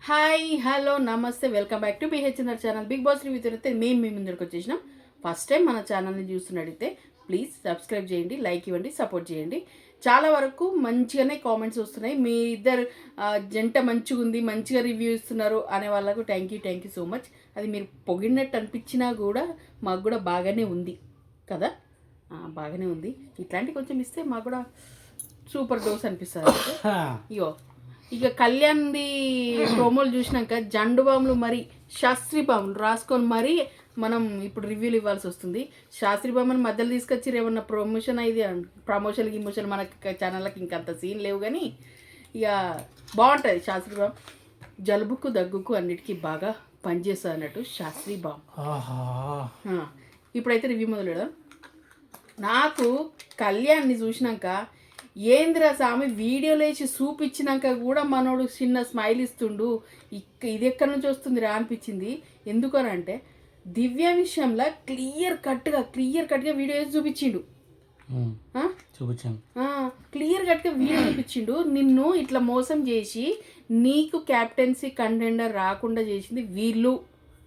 Hi hello నమస్తే welcome back to BHNR channel. Bigg Boss review తిరిగితే మేము మీ ముందరికి వచ్చేసినాం. ఫస్ట్ టైం మన ఛానల్ని చూస్తున్నట్టయితే ప్లీజ్ సబ్స్క్రైబ్ చేయండి లైక్ ఇవ్వండి సపోర్ట్ చేయండి. చాలా వరకు మంచిగానే కామెంట్స్ వస్తున్నాయి. మీ ఇద్దరు జంట మంచిగా ఉంది మంచిగా రివ్యూ ఇస్తున్నారు అనే వాళ్ళకు thank you thank you so much అది మీరు పొగిడినట్టు అనిపించినా కూడా మాకు కూడా బాగానే ఉంది కదా? బాగానే ఉంది. ఇట్లాంటి కొంచెం ఇస్తే మాకు కూడా సూపర్ డోస్ అనిపిస్తుంది. ఇగో ఇక కళ్యాణ్ది ప్రోమోలు చూసినాక జండు బాములు మరి శాస్త్రి బాములు రాసుకొని మరి మనం ఇప్పుడు రివ్యూలు ఇవ్వాల్సి వస్తుంది. శాస్త్రి బాముని మధ్యలో తీసుకొచ్చి ఏమన్నా ప్రమోషన్ అయింది ప్రమోషన్ గిమోషన్ మన ఛానళ్ళకి ఇంకంత సీన్ లేవు కానీ ఇక బాగుంటుంది శాస్త్రి బామ్ జలుబుకు దగ్గుకు అన్నిటికీ బాగా పనిచేస్తుంది అన్నట్టు శాస్త్రి బామ్ ఇప్పుడైతే రివ్యూ మొదలు నాకు కళ్యాణ్ని చూసినాక ఏందిరా స్వామి వీడియో లేచి చూపించినాక కూడా మనోడు చిన్న స్మైల్ ఇస్తుండు. ఇక్క ఇది ఎక్కడి నుంచి వస్తుంది రా అనిపించింది. ఎందుకనంటే దివ్య విషయంలో క్లియర్ కట్గా క్లియర్ కట్గా వీడియో వేసి చూపించిండు? చూపించాను. క్లియర్ కట్గా వీడియో చూపించిండు. నిన్ను ఇట్లా మోసం చేసి నీకు క్యాప్టెన్సీ కంటెండర్ రాకుండా చేసింది వీళ్ళు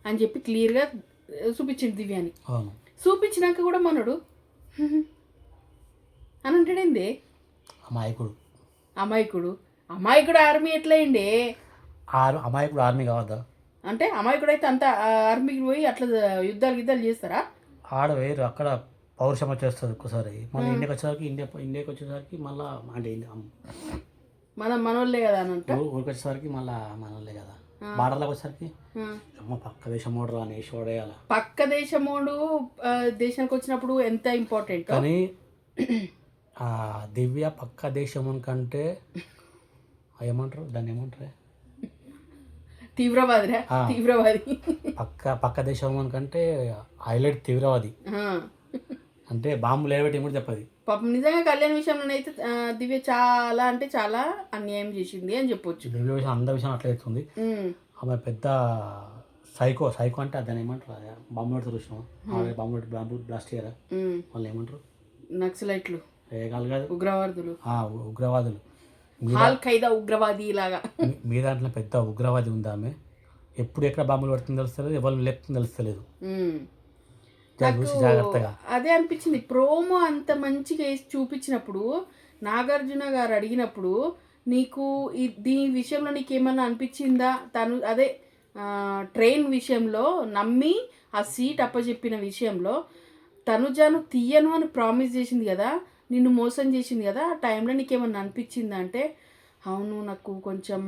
అని చెప్పి క్లియర్గా చూపించిండు దివ్యాని. చూపించినాక కూడా మనడు అని అంటాడేంది? అమాయకుడు. అమాయకుడు? అమాయకుడు ఆర్మీ ఎట్లయిండే? ఆర్ అమాయకుడు ఆర్మీ కావద్దా? అంటే అమాయకుడు అయితే అంత ఆర్మీకి పోయి అట్లా యుద్ధాలు గిద్దాలు చేస్తారా? ఆడ వేరు అక్కడ పౌరుషం వచ్చేస్తుంది ఒక్కసారి. మళ్ళీ ఇండియాకి వచ్చేసరికి ఇండియా ఇండియాకి వచ్చేసరికి మళ్ళీ అంటే మన మనోళ్ళే కదా అని అంట ఊరికి వచ్చేసరికి మళ్ళీ మనలే కదా. బార్డర్లోకి వచ్చేసరికి. అమ్మ పక్క దేశం ఓడరు అని చూడేయాల పక్క దేశమోడు ఆ, దేశానికి వచ్చినప్పుడు ఎంత ఇంపార్టెంట్? కానీ ఆ దివ్య పక్క దేశం కంటే ఏమంటారు? దాన్ని ఏమంటారు? తీవ్రవాదిరా? ఆ. తీవ్రవాది. పక్క పక్క దేశం కంటే హైలైట్ తీవ్రవాది. అంటే బాంబు లేబెట్టి కూడా చెప్పది. పాపం నిజంగా కళ్యాణ్ విషయంలోనైతే ఆ, దివ్య చాలా అంటే చాలా అన్యాయం చేసింది అని చెప్పొచ్చు. దివ్య విషయం అందరి విషయం అట్లా అవుతుంది. ఆమె పెద్ద సైకో సైకో అంటే దాన్ని ఏమంటారు? బాంబు పెడుతూ చూసినాం బాంబు బ్లాస్ట్ చేయరా. వాళ్ళు ఏమంటారు? నక్సలైట్లు. ఏ కాదు? ఉగ్రవాదులు. ఉగ్రవాదులు. ఖైదా ఉగ్రవాది లాగా. మీ- దాంట్లో పెద్ద ఉగ్రవాది ఉంది ఆమె? ఎప్పుడు ఎక్కడ బాంబులు పడుతుందో తెలుస్తలేదు ఎవరు లేపుతుందో తెలుస్తలేదు. చూసి జాగ్రత్తగా. అదే అనిపించింది. ప్రోమో అంత మంచిగా వేసి చూపించినప్పుడు నాగార్జున గారు అడిగినప్పుడు నీకు ఈ దీని విషయంలో నీకు ఏమన్నా అనిపించిందా? తను అదే ట్రైన్ విషయంలో నమ్మి ఆ సీట్ అప్పచెప్పిన విషయంలో తనుజాను తీయను అని ప్రామిస్ చేసింది కదా నిన్ను మోసం చేసింది కదా ఆ టైంలో నీకేమన్నా అనిపించిందా అంటే అవును నాకు కొంచెం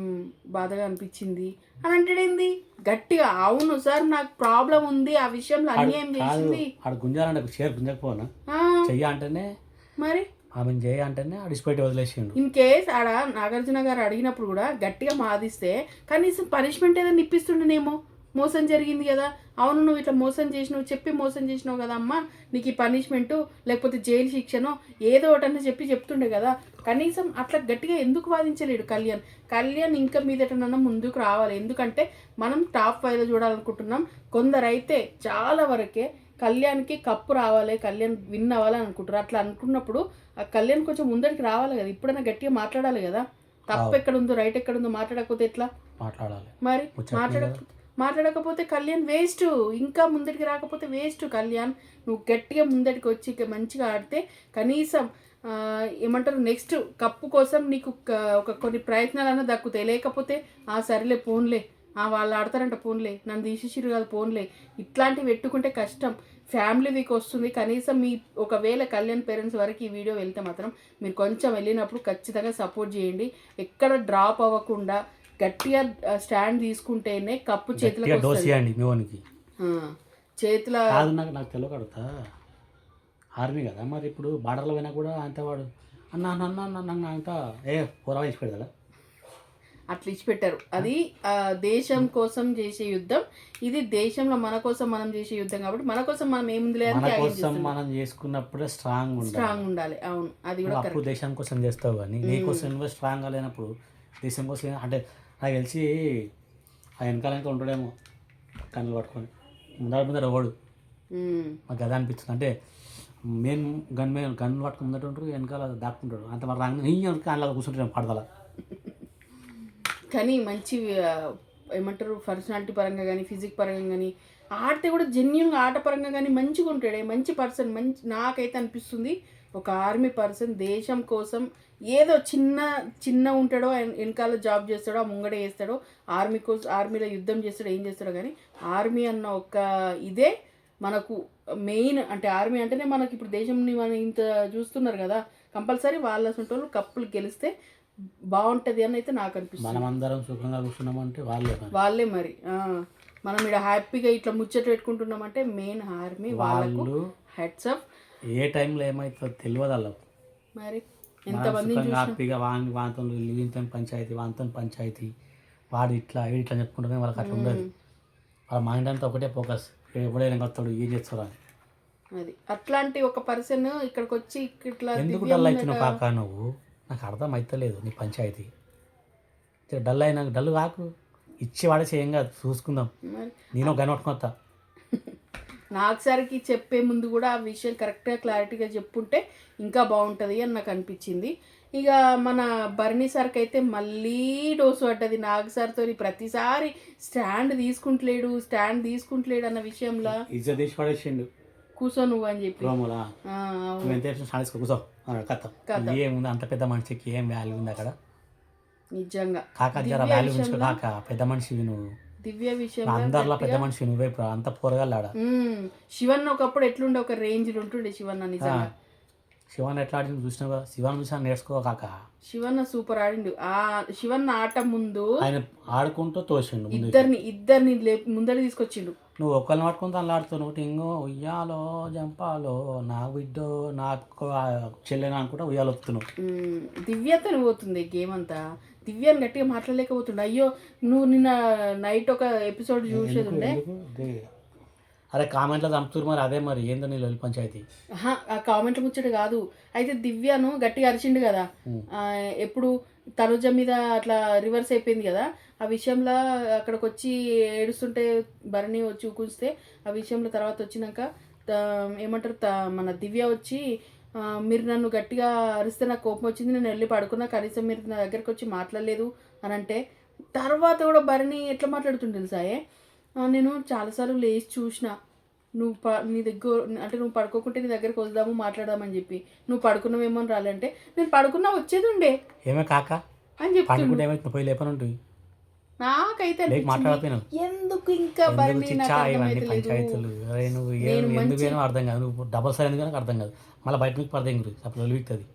బాధగా అనిపించింది అని అంటాడేంది గట్టిగా అవును సార్ నాకు ప్రాబ్లం ఉంది ఆ విషయంలో అన్యాయం చేసింది. ఆడ గుంజాలంటే షేర్ గుంజకపోనా? చెయ్య అంటేనే మరి? ఆమెను చేయ అంటేనే అడిచిపెట్టి వదిలేసిండు. ఇన్ కేస్ ఆడ నాగార్జున గారు అడిగినప్పుడు కూడా గట్టిగా మాదిస్తే కనీసం పనిష్మెంట్ ఏదైనా ఇప్పిస్తుండేనేమో. మోసం జరిగింది కదా. అవును నువ్వు ఇట్లా మోసం చేసినావు చెప్పి మోసం చేసినావు కదా అమ్మా. నీకు ఈ పనిష్మెంటు లేకపోతే జైలు శిక్షనో ఏదో ఒకటన్నా చెప్పి చెప్తుండే కదా. కనీసం అట్లా గట్టిగా ఎందుకు వాదించలేడు కళ్యాణ్? కళ్యాణ్ ఇంకా మీదటనన్నా ముందుకు రావాలి. ఎందుకంటే మనం టాప్ ఫైవ్లో చూడాలనుకుంటున్నాం. కొందరైతే చాలా వరకే కళ్యాణ్కి కప్పు రావాలి కళ్యాణ్ విన్ అవ్వాలని అనుకుంటారు. అట్లా అనుకున్నప్పుడు ఆ కళ్యాణ్ కొంచెం ముందరికి రావాలి కదా. ఇప్పుడైనా గట్టిగా మాట్లాడాలి కదా. తప్పు ఎక్కడ ఉందో రైట్ ఎక్కడ ఉందో మాట్లాడకపోతే ఎట్లా? మాట్లాడాలి. మరి ముచ్చట్లేదు. మాట్లాడక మాట్లాడకపోతే కళ్యాణ్ వేస్ట్. ఇంకా ముందటికి రాకపోతే వేస్ట్ కళ్యాణ్. నువ్వు గట్టిగా ముందటికి వచ్చి మంచిగా ఆడితే కనీసం ఏమంటారు నెక్స్ట్ కప్పు కోసం నీకు ఒక కొన్ని ప్రయత్నాలన్నా దక్కుతాయి. లేకపోతే ఆ సరేలే పోన్లే. ఆ వాళ్ళు ఆడతారంట పోన్లే. నన్ను తీసేసిరు కాదు పోన్లే. ఇట్లాంటివి పెట్టుకుంటే కష్టం. ఫ్యామిలీ వీక్ వస్తుంది. కనీసం మీ ఒకవేళ కళ్యాణ్ పేరెంట్స్ వరకు ఈ వీడియో వెళ్తే మాత్రం మీరు కొంచెం వెళ్ళినప్పుడు ఖచ్చితంగా సపోర్ట్ చేయండి. ఎక్కడ డ్రాప్ అవ్వకుండా గట్టిగా స్టాండ్ తీసుకుంటేనే కప్పు గట్టిగా చేతిలోకి డోస్ వస్తుంది. చేయండి మీ వానికి చేతిలో కాదు నాకు నాకు తెలియక అడుగుతా. ఆర్మీ కదా మరి ఇప్పుడు బార్డర్లో పోయినా కూడా అంత వాడు అన్న అన్న అన్న అంత ఏ వేసి పెడతా అట్లా ఇచ్చిపెట్టారు అది దేశం కోసం చేసే యుద్ధం. ఇది దేశంలో మన కోసం మనం చేసే యుద్ధం కాబట్టి మన కోసం మనం ఏముంది కోసం మనం చేసుకున్నప్పుడే స్ట్రాంగ్ ఉండాలి. స్ట్రాంగ్ ఉండాలి. అవును. అది కూడా దేశం కోసం చేస్తావు కానీ నీ కోసం నువ్వు స్ట్రాంగ్గా లేనప్పుడు దేశం కోసం ఏ- అంటే నాకు తెలిసి ఆ వెనకాల వెనక ఉంటాడేమో కన్నులు పట్టుకొని. ముందర ముందర ఉమ్. మాకు అదే అనిపిస్తుంది. అంటే మెయిన్ గన్ మెయిన్ గన్ పట్టుకుని ముందట ఉంటారు వెనకాల దాక్కుంటాడు. అంత మరి రాగానే నీ అందులో కూర్చుంటాడు పడదల. కానీ మంచి ఏమంటారు పర్సనాలిటీ పరంగా కానీ ఫిజిక్ పరంగా కానీ ఆడితే కూడా జెన్యున్గా ఆట పరంగా కానీ మంచిగా ఉంటాడే మంచి పర్సన్ మంచి నాకైతే అనిపిస్తుంది ఒక ఆర్మీ పర్సన్ దేశం కోసం ఏదో చిన్న చిన్న ఉంటాడో వెనకాల జాబ్ చేస్తాడో ఆ ముంగడే చేస్తాడో ఆర్మీ కోసం ఆర్మీలో యుద్ధం చేస్తాడో ఏం చేస్తాడో కానీ ఆర్మీ అన్న ఒక ఇదే మనకు మెయిన్ అంటే ఆర్మీ అంటేనే మనకి ఇప్పుడు దేశంని మనం ఇంత చూస్తున్నారు కదా కంపల్సరీ వాళ్ళ సొంటోళ్ళు కప్పులు గెలిస్తే బాగుంటుంది అని అయితే నాకు అనిపిస్తుంది. మనమందరం సుఖంగా కూర్చున్నామంటే వాళ్ళే మరి. వాళ్ళే మరి మనం ఇక్కడ హ్యాపీగా ఇట్లా ముచ్చట పెట్టుకుంటున్నామంటే మెయిన్ ఆర్మీ వాళ్ళకు వాళ్ళు హెడ్స్ అప్. ఏ టైంలో ఏమవుతుందో తెలియదు వాళ్ళకు. మరి? సుఖంగా హ్యాపీగా వాని వానితో వీనితో పంచాయతీ వానితో పంచాయతీ వాడు ఇట్లా వీడు ఇట్లా చెప్పుకుంటే వాళ్ళకి అట్లా ఉండదు. వాళ్ళ మైండ్ అంతా ఒకటే ఫోకస్. ఎవడైనా కొత్తాడు ఏం చేస్తాడు అని. అది. అట్లాంటి ఒక పర్సన్ ఇక్కడికి వచ్చి ఇట్లా ఎందుకు డల్ అవుతున్నావు కాక నువ్వు? నాకు అర్థం అవుతలేదు నీ పంచాయతీ. డల్ అయినా డల్ కాకు. ఇచ్చి వాడేసి ఏం కాదు చూసుకుందాం నేను గని నాకు సరికి చెప్పే ముందు కూడా ఆ విషయం కరెక్ట్గా క్లారిటీగా చెప్పుంటే ఇంకా బాగుంటుంది అని నాకు అనిపించింది. ఇక మన భరణి సార్కి అయితే మళ్ళీ డోసు పడ్డది. నాగ్ సార్తో ప్రతిసారి స్టాండ్ తీసుకుంటలేడు స్టాండ్ తీసుకుంటలేడు అన్న విషయంలో పడేసిండు. కూర్చో నువ్వు అని చెప్పి. కూర్చో కథ. ఏముంది? అంత పెద్ద మనిషికి ఏం వాల్యూ ఉంది అక్కడ? నిజంగా. కాక వాల్యూ పెద్ద మనిషివి నువ్వు. దివ్య విషయంలో అందరిలో పెద్ద మనిషి నువ్వే ఇప్పుడు అంత పోరగాళ్ళాడ. శివన్ ఒకప్పుడు ఎట్లుండే ఒక రేంజ్ ఉంటుండే శివన్న నిజంగా. శివన్ ఎట్లా ఆడింది చూసినావా? శివన్ చూసా నేర్చుకో కాక. శివన్న సూపర్ ఆడిండు. ఆ శివన్న ఆట ముందు ఆయన ఆడుకుంటూ తోసిండు ఇద్దరిని ఇద్దరిని ముందర తీసుకొచ్చిండు. నువ్వు ఒక్కరిని పట్టుకుంటూ అలా ఆడుతున్నావు. టింగో ఉయ్యాలో జంపాలో నా బిడ్డో నాకు చెల్లెనా అనుకుంటా ఉయ్యాలు వస్తున్నావు మ్మ్. దివ్యతో పోతుంది గేమ్ అంతా. దివ్యాన్ని గట్టిగా మాట్లాడలేకపోతుండే. అయ్యో నువ్వు నిన్న నైట్ ఒక ఎపిసోడ్ చూసేది ఉండే? అరే కామెంట్లో చంపుతున్నారు మరి అదే మరి ఏందో నీ పంచాయతీ? ఆ కామెంట్ ముచ్చట కాదు. అయితే దివ్యను గట్టిగా అరిచిండు కదా. ఎప్పుడు తనుజ మీద అట్లా రివర్స్ అయిపోయింది కదా ఆ విషయంలో అక్కడికి వచ్చి ఏడుస్తుంటే భరణి వచ్చి ఊకుంచితే ఆ విషయంలో తర్వాత వచ్చినాక ఏమంటారు మన దివ్య వచ్చి మీరు నన్ను గట్టిగా అరిస్తే నాకు కోపం వచ్చింది నేను వెళ్ళి పడుకున్నా కనీసం మీరు నా దగ్గరికి వచ్చి మాట్లాడలేదు అని అంటే తర్వాత కూడా భరణి ఎట్లా మాట్లాడుతుంది తెలుసాయే నేను చాలాసార్లు లేచి చూసిన నువ్వు ప నీ దగ్గర అంటే నువ్వు పడుకోకుంటే నీ దగ్గరికి వద్దాము మాట్లాడదామని చెప్పి నువ్వు పడుకున్నావేమో అని రాలంటే నేను పడుకున్నా వచ్చేది ఉండే ఏమే కాక? అని ఏమైతే పోయి నాకైతే ఎందుకు ఇంకా ఎందుకు అర్థం కాదు. నువ్వు డబల్ సైడ్ ఎందుకు అర్థం కాదు. మళ్ళీ బయట మీకు పడదేం గురి. అప్పుడు ఒలివిస్తుంది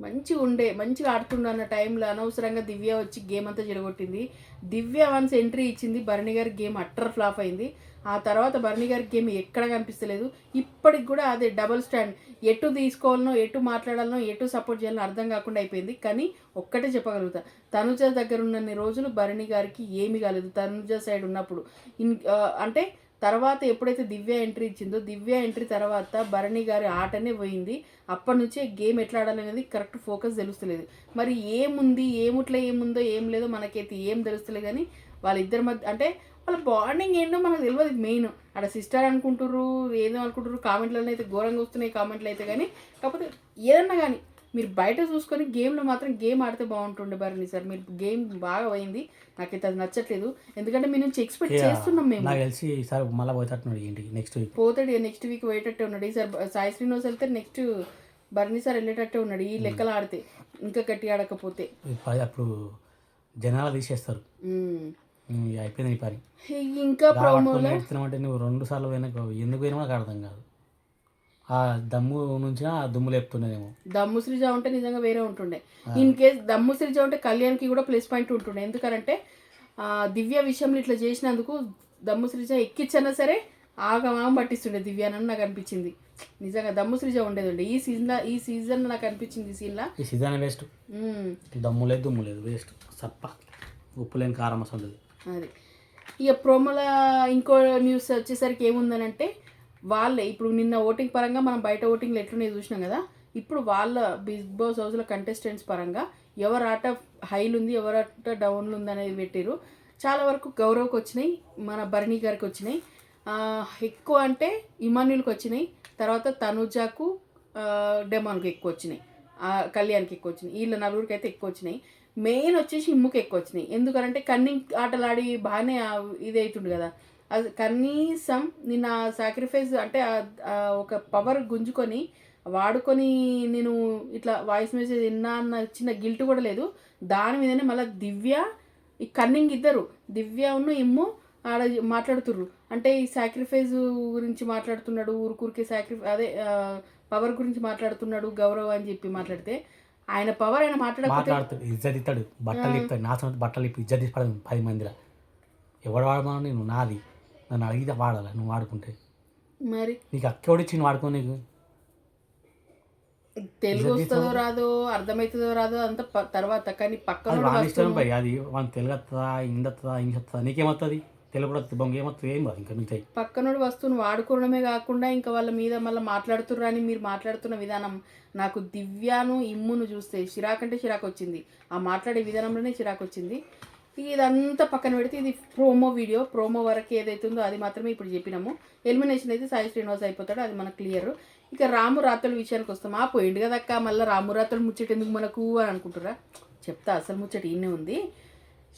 మంచిగా ఉండే మంచిగా ఆడుతుండే అన్న టైంలో అనవసరంగా దివ్య వచ్చి గేమ్ అంతా చెడగొట్టింది. దివ్య వన్స్ ఎంట్రీ ఇచ్చింది. భరణి గారి గేమ్ అట్టర్ ఫ్లాప్ అయింది. ఆ తర్వాత భరణి గారి గేమ్ ఎక్కడ కనిపిస్తలేదు. ఇప్పటికి కూడా అదే డబుల్ స్టాండ్ ఎటు తీసుకోవాలనో ఎటు మాట్లాడాలనో ఎటు సపోర్ట్ చేయాలనో అర్థం కాకుండా అయిపోయింది. కానీ ఒక్కటే చెప్పగలుగుతా తనుజ దగ్గర ఉన్నన్ని రోజులు భరణి గారికి ఏమీ కాలేదు. తనుజ సైడ్ ఉన్నప్పుడు ఇన్ అంటే తర్వాత ఎప్పుడైతే దివ్య ఎంట్రీ ఇచ్చిందో దివ్య ఎంట్రీ తర్వాత భరణి గారి ఆటనే పోయింది. అప్పటి నుంచే గేమ్ ఎట్లా ఆడాలనేది కరెక్ట్ ఫోకస్ తెలుస్తలేదు. మరి ఏముంది ఏముట్లా ఏముందో ఏం లేదో మనకైతే ఏం తెలుస్తలేదు. కానీ వాళ్ళిద్దరి మధ్య అంటే వాళ్ళ బాండింగ్ ఏంటో మనకు తెలియదు మెయిన్ అక్కడ సిస్టర్ అనుకుంటారు ఏదో అనుకుంటారు కామెంట్లలో అయితే ఘోరంగా వస్తున్నాయి కామెంట్లు అయితే కానీ కాకపోతే ఏదన్నా కానీ మీరు బయట చూసుకొని గేమ్లో మాత్రం గేమ్ ఆడితే బాగుంటుండే భరణి సార్. మీరు గేమ్ బాగా పోయింది. నాకైతే అది నచ్చట్లేదు. ఎందుకంటే మీ నుంచి ఎక్స్పెక్ట్ చేస్తున్నాం మేము. నాకు తెలిసి ఈసారి మళ్ళీ పోయేటట్టున్నాడు ఇంటికి నెక్స్ట్ వీక్ పోతాడు నెక్స్ట్ వీక్ పోయేటట్టే ఉన్నాడు. ఈసారి బ- సాయి శ్రీనివాస్ వెళ్తే నెక్స్ట్ బర్నీ సార్ వెళ్ళేటట్టే ఉన్నాడు. ఈ లెక్కలు ఆడితే ఇంకా గట్టి ఆడకపోతే. అప్పుడు జనాలు తీసేస్తారు. అయిపోయింది నీ పని. ఇంకా ప్రోమోలో నేర్చుకున్నామంటే నువ్వు రెండు సార్లు పోయినాక ఎందుకు పోయినా నాకు అర్థం కాదు. ఆ దమ్ము నుంచి ఆ దుమ్ము లేపుతుండేనేమో దమ్ము శ్రీజ ఉంటే నిజంగా వేరే ఉంటుండే. ఇన్ కేస్ దమ్ము శ్రీజ ఉంటే కళ్యాణ్కి కూడా ప్లస్ పాయింట్ ఉంటుండే. ఎందుకంటే ఆ, దివ్య విషయంలో ఇట్లా చేసినందుకు దమ్ము శ్రీజ ఎక్కించన్నా సరే ఆగమాగం పట్టిస్తుండే. దివ్యానని నాకు అనిపించింది. నిజంగా దమ్ము శ్రీజ ఉండేది ఉండే ఈ సీజన్లో ఈ సీజన్ నాకు అనిపించింది ఈ సీన్లో ఈ సీజన్ వేస్ట్ దమ్ము లేదు దుమ్ము లేదు. వేస్ట్ సప్ప. ఉప్పు లేని కారం అసలు అది. ఇక ప్రోమోల ఇంకో న్యూస్ వచ్చేసరికి ఏముందనంటే వాళ్ళే ఇప్పుడు నిన్న ఓటింగ్ పరంగా మనం బయట ఓటింగ్లు ఎట్లున్నాయి చూసినాం కదా ఇప్పుడు వాళ్ళ బిగ్ బాస్ హౌస్లో కంటెస్టెంట్స్ పరంగా ఎవరు ఆట హైలు ఉంది ఎవరు ఆట డౌన్లు ఉంది అనేది పెట్టారు చాలా వరకు గౌరవ్కి వచ్చినాయి మన భరణి గారికి వచ్చినాయి. ఎక్కువ అంటే ఇమాన్యుల్కి వచ్చినాయి తర్వాత తనుజాకు డెమాన్కి ఎక్కువ వచ్చినాయి. కళ్యాణ్కి ఎక్కువ వచ్చినాయి. వీళ్ళ నలుగురికి అయితే ఎక్కువ వచ్చినాయి. మెయిన్ వచ్చేసి ఇమ్ముకి ఎక్కువ వచ్చినాయి ఎందుకంటే కన్నింగ్ ఆటలు ఆడి బాగానే ఇది అవుతుండు కదా. అది కనీసం నిన్న సాక్రిఫైస్ అంటే ఒక పవర్ గుంజుకొని వాడుకొని నేను ఇట్లా వాయిస్ మెసేజ్ విన్నా అన్న చిన్న గిల్ట్ కూడా లేదు. దాని మీదనే మళ్ళీ దివ్య ఈ కన్నింగ్ ఇద్దరు. దివ్య ఉన్న ఇమ్ము ఆడ మాట్లాడుతుర్రు. అంటే ఈ సాక్రిఫైస్ గురించి మాట్లాడుతున్నాడు ఊరికూరికి సాక్రిఫై అదే పవర్ గురించి మాట్లాడుతున్నాడు గౌరవ్ అని చెప్పి మాట్లాడితే ఆయన పవర్ ఆయన మాట్లాడుతాడు ఇజ్జత్ ఇస్తాడు బట్టలు ఇస్తాడు నా సొంత బట్టలు ఇప్పి ఇజ్జత్ ఇస్తాడు పది మందిలో. ఎవడు వాడమని నేను నాది? నన్ను అడిగితే వాడాలి నువ్వు వాడుకుంటే? మరి? నీకు అక్కెవడు ఇచ్చింది వాడుకో నీకు? తెలుగు వస్తుందో రాదో అర్థమవుతుందో రాదో అంత ప- తర్వాత కానీ పక్కన అది వాడి ఇష్టం పోయి అది తెలుగు వస్తుందా హిందీ వస్తుందా ఇంగ్లీష్ వస్తుందా నీకేమవుతుంది తెలుగు బొంగ ఏమొస్తుంది ఏం కాదు ఇంకా మిగతాయి. పక్కనోడి వస్తువును వాడుకోవడమే కాకుండా ఇంకా వాళ్ళ మీద మళ్ళీ మాట్లాడుతుర్రు అని మీరు మాట్లాడుతున్న విధానం నాకు దివ్యాను ఇమ్మును చూస్తే చిరాకంటే చిరాకు వచ్చింది. ఆ మాట్లాడే విధానంలోనే చిరాకు వచ్చింది. ఇదంతా పక్కన పెడితే ఇది ప్రోమో వీడియో. ప్రోమో వరకు ఏదైతుందో అది మాత్రమే ఇప్పుడు చెప్పినాము. ఎలిమినేషన్ అయితే సాయి శ్రీనివాస్ అయిపోతాడు అది మనకు క్లియర్ ఇక రాము రాతల విషయానికి వస్తాం ఆ పోయిండు కదా అక్క మళ్ళీ రాము రాత్రులు ముచ్చట ఎందుకు మనకు అని అనుకుంటురా చెప్తా అసలు ముచ్చట ఈయనే ఉంది.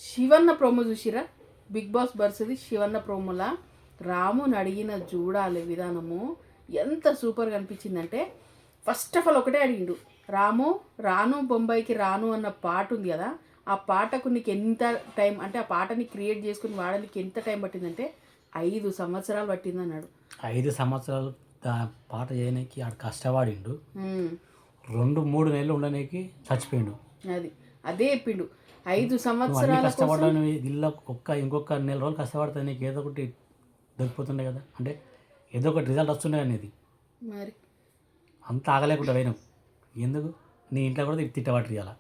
శివన్న ప్రోమో చూసిరా బిగ్ బాస్ బర్స్ది శివన్న ప్రోమోలా. రాముని అడిగిన చూడాలి విధానము ఎంత సూపర్గా అనిపించిందంటే ఫస్ట్ ఆఫ్ ఆల్ ఒకటే అడిగిండు. రాము రాను బొంబాయికి రాను అన్న పాట ఉంది కదా ఆ పాటకు నీకు ఎంత టైం అంటే ఆ పాటని క్రియేట్ చేసుకుని వాడడానికి ఎంత టైం పట్టిందంటే ఐదు సంవత్సరాలు పట్టింది అన్నాడు ఐదు సంవత్సరాలు పాట చేయడానికి ఆడు కష్టపడిండు. రెండు మూడు నెలలు ఉండడానికి చచ్చిపోయిండు. అది అదే చెప్పిండు. ఐదు సంవత్సరాల కోసం కష్టపడ్డాను ఇల్లు ఒక్క ఇంకొక నెల రోజులు కష్టపడితే నీకు ఏదో ఒకటి దొరికిపోతుండే కదా? అంటే ఏదో ఒకటి రిజల్ట్ వస్తుండే అనేది. మరి. అంత ఆగలేకుండా పోయినాం ఎందుకు? నీ ఇంట్లో కూడా తిట్టబట్టి ఇవ్వాలి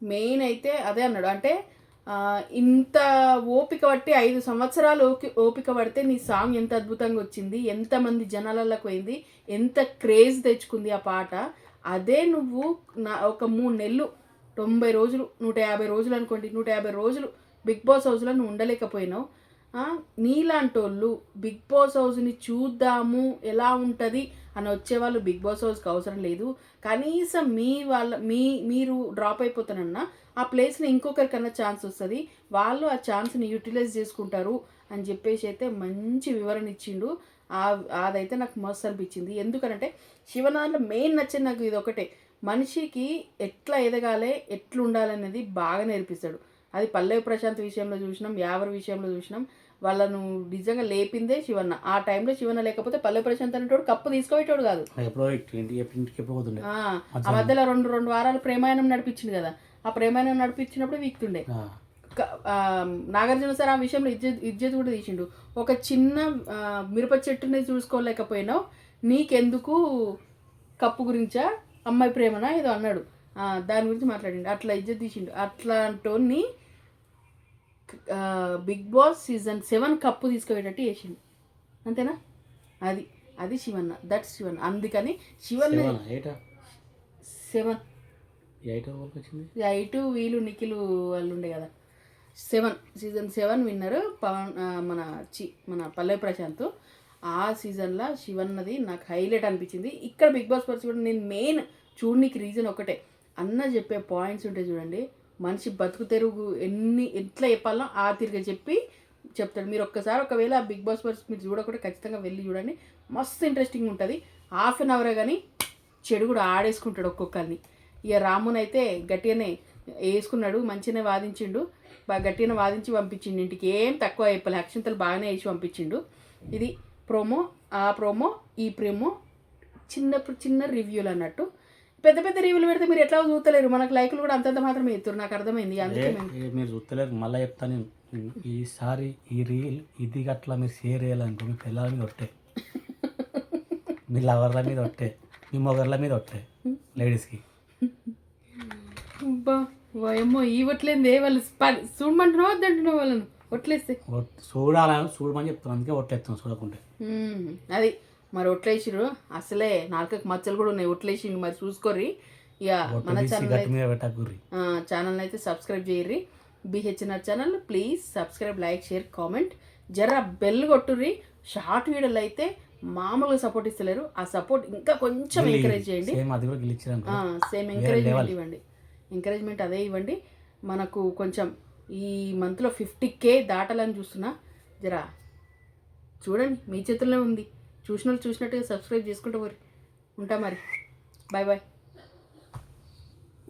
మెయిన్ అయితే అదే అన్నాడు. అంటే ఇంత ఓపిక పట్టి ఐదు సంవత్సరాలు ఓకి ఓపిక పడితే నీ సాంగ్ ఎంత అద్భుతంగా వచ్చింది ఎంతమంది జనాలలోకి పోయింది ఎంత క్రేజ్ తెచ్చుకుంది ఆ పాట. అదే నువ్వు నా ఒక మూడు నెలలు తొంభై రోజులు నూట యాభై రోజులు అనుకోండి నూట యాభై రోజులు బిగ్ బాస్ హౌస్లో నువ్వు ఉండలేకపోయినావు. నీలాంటోళ్ళు నీలాంటి వాళ్ళు బిగ్ బాస్ హౌస్ని చూద్దాము ఎలా ఉంటుంది అని వచ్చేవాళ్ళు బిగ్ బాస్ హౌస్కి అవసరం లేదు. కనీసం మీ వాళ్ళ మీ మీరు డ్రాప్ అయిపోతానన్నా ఆ ప్లేస్లో ఇంకొకరికన్నా ఛాన్స్ వస్తుంది. వాళ్ళు ఆ ఛాన్స్ని యూటిలైజ్ చేసుకుంటారు అని చెప్పేసి అయితే మంచి వివరణ ఇచ్చిండు. అదైతే నాకు మస్తు అనిపించింది. ఎందుకనంటే శివనాథ్లో మెయిన్ నచ్చింది నాకు ఇది ఒకటే మనిషికి ఎట్లా ఎదగాలి ఎట్లా ఉండాలనేది బాగా నేర్పిస్తాడు. అది పల్లవి ప్రశాంత్ విషయంలో చూసినాం యావర్ విషయంలో చూసినాం. వాళ్ళను నిజంగా లేపిందే శివన్న. ఆ టైంలో శివన్న లేకపోతే పల్లె ప్రశాంత్ అనేటోడు కప్పు తీసుకోవేటోడు కాదు. ఆ, మధ్యలో రెండు రెండు వారాలు ప్రేమాయణం నడిపించింది కదా. ఆ ప్రేమాయణం నడిపించినప్పుడు వీక్తుండే. నాగార్జున సార్ ఆ విషయంలో ఇజ్జత్ ఇజ్జత్ కూడా తీసిండు. ఒక చిన్న మిరప చెట్టుని చూసుకోలేకపోయినావు. నీకెందుకు కప్పు గురించా? అమ్మాయి ప్రేమనా? ఏదో అన్నాడు. దాని గురించి మాట్లాడిండు. అట్లా ఇజ్జత్ తీసిండు. అట్లాంటోని Bigg Boss season seven cup తీసుకుపోయేటట్టు చేసిండు. అంతేనా? అది అది శివన్న. దట్ శివన్న. అందుకని శివన్న సెవెన్? ఎయిట్? వీలు నిఖిలు వాళ్ళు ఉండే కదా. Seven. Season seven winner Pavan మన చి మన పల్లె ప్రశాంత్. ఆ సీజన్లో శివన్నది నాకు హైలైట్ అనిపించింది. ఇక్కడ బిగ్ బాస్ పర్స్ కూడా నేను మెయిన్ చూడనికి రీజన్ ఒకటే. అన్న చెప్పే పాయింట్స్ ఉంటాయి చూడండి మనిషి బతుకు తెరుగు ఎన్ని ఎట్లా చెప్పాలో ఆ తిరిగి చెప్పి చెప్తాడు. మీరు ఒక్కసారి ఒకవేళ ఆ బిగ్ బాస్ పర్స్ మీరు చూడకుండా ఖచ్చితంగా వెళ్ళి చూడండి. మస్తు ఇంట్రెస్టింగ్ ఉంటుంది. హాఫ్ అన్ అవరే కానీ చెడు కూడా ఆడేసుకుంటాడు ఒక్కొక్కరిని. ఇక రామున్ అయితే గట్టిగానే వేసుకున్నాడు మంచిగానే వాదించిండు. బాగా గట్టిగానే వాదించి పంపించిండు ఇంటికి. ఏం తక్కువ అయిపోలే అక్షంతలు బాగానే వేసి పంపించిండు. ఇది ప్రోమో ఆ ప్రోమో ఈ ప్రోమో చిన్న చిన్న రివ్యూలు అన్నట్టు. పెద్ద పెద్ద రివ్యూలు పెడితే మీరు ఎట్లా చూస్తలేరు? మనకు లైకులు కూడా అంతంత మాత్రమే ఎత్తురు నాకు అర్థమైంది. అందుకే మీరు చూస్తలేరు. మళ్ళీ చెప్తాను ఈసారి ఈ రీల్ ఇది గట్లా మీరు షేర్ చేయాలనుకో మీ పిల్లల మీద ఒట్టే. మీ లవర్ల మీద ఒట్టే. మీ మొగర్ల మీద ఒట్టే. లేడీస్కి. అబ్బా వాయమ్మో ఈ ఒట్లేంది వాళ్ళు. చూడమంటున్నావు వద్దంటున్నావు వాళ్ళను? ఒట్లేస్తే. చూడాలని చూడమని చెప్తాను అందుకే ఒట్టేస్తాను చూడకుంటే. అది మరి ఒట్లేసిరు అసలే నాలుకకి మచ్చలు కూడా ఉన్నాయి. ఒట్లేసిండు మరి చూసుకోర్రి. ఇక మన ఛానల్ ఛానల్ అయితే subscribe చేయర్రి. BHNR channel please subscribe like share comment జర బెల్ కొట్టుర్రి. షార్ట్ వీడియోలు అయితే మామూలుగా సపోర్ట్ ఇస్తలేరు. ఆ సపోర్ట్ ఇంకా కొంచెం ఎంకరేజ్ చేయండి. సేమ్ ఎంకరేజ్మెంట్ ఇవ్వండి. ఎంకరేజ్మెంట్ అదే ఇవ్వండి. మనకు కొంచెం ఈ మంత్లో ఫిఫ్టీ కే దాటాలని చూస్తున్నా. జరా చూడండి మీ చేతుల్లో ఉంది. చూసిన వాళ్ళు చూసినట్టుగా సబ్స్క్రైబ్ చేసుకుంటూ మరి ఉంటా మరి. Bye bye